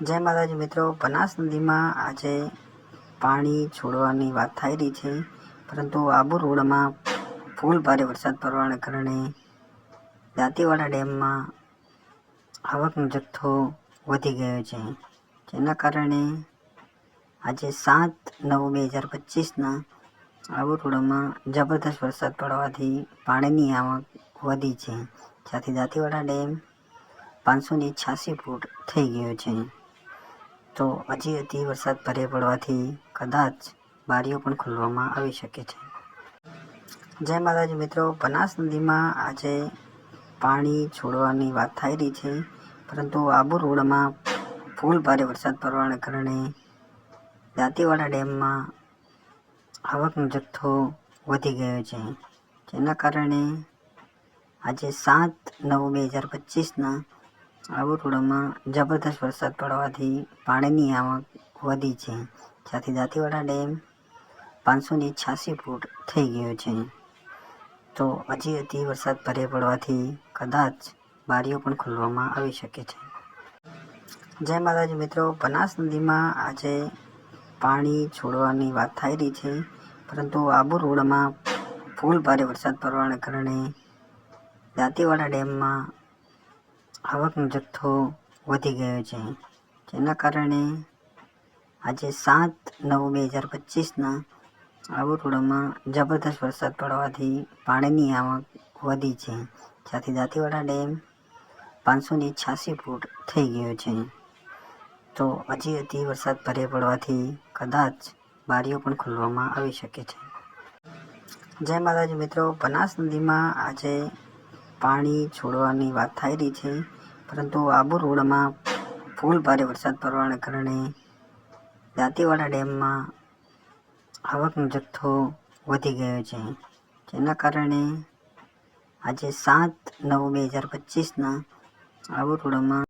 જય માતાજી મિત્રો. બનાસ નદીમાં આજે પાણી છોડવાની વાત થઈ રહી છે. પરંતુ આબુ રોડમાં ફૂલ ભારે વરસાદ પડવાને કારણે દાંતીવાડા ડેમમાં આવકનો જથ્થો વધી ગયો છે. જેના કારણે આજે સાત નવ બે હજાર પચીસના આબુ રોડમાં જબરદસ્ત વરસાદ પડવાથી પાણીની આવક વધી છે. જ્યાંથી દાંતીવાડા ડેમ પાંચસો ને છ્યાસી ફૂટ થઈ ગયો છે. તો હજી અતિ વરસાદ ભારે પડવાથી કદાચ બારીઓ પણ ખોલવામાં આવી શકે છે. જય માતાજી મિત્રો, બનાસ નદીમાં આજે પાણી છોડવાની વાત થઈ રહી છે, પરંતુ આબુ રોડમાં ફૂલ ભારે વરસાદ પડવાને કારણે દાંતીવાડા ડેમમાં આવકનો જથ્થો વધી ગયો છે. જેના કારણે આજે સાત નવ બે હજાર પચીસના આબુ જબરદસ્ત વરસાદ પડવાથી પાણીની આવક વધી છે. જ્યાંથી દાંતીવાડા ડેમ પાંચસોને છ્યાસી ફૂટ થઈ ગયો છે. તો હજી હજી વરસાદ ભારે પડવાથી કદાચ બારીઓ પણ ખોલવામાં આવી શકે છે. જય માતાજી મિત્રો, બનાસ નદીમાં આજે પાણી છોડવાની વાત થઈ રહી છે. પરંતુ આબુ રોડમાં ફૂલ ભારે વરસાદ પડવાને કારણે દાંતીવાડા ડેમમાં આવકનો જથ્થો વધી ગયો છે. જેના કારણે આજે સાત નવ બે હજાર પચીસના આબુ જબરદસ્ત વરસાદ પડવાથી પાણીની આવક વધી છે. જ્યાંથી દાંતીવાડા ડેમ પાંચસો ને છ્યાસી ફૂટ થઈ ગયો છે. તો હજી હજી વરસાદ ભારે પડવાથી કદાચ બારીઓ પણ ખોલવામાં આવી શકે છે. જય માતાજી મિત્રો, બનાસ નદીમાં આજે પાણી છોડવાની વાત થઈ રહી છે. પરંતુ આબુ રોડમાં ફૂલ ભારે વરસાદ પડવાને કારણે દાંતીવાડા ડેમમાં આવકનો જથ્થો વધી ગયો છે. જેના કારણે આજે સાત નવ બે હજાર પચીસના આબુ રોડમાં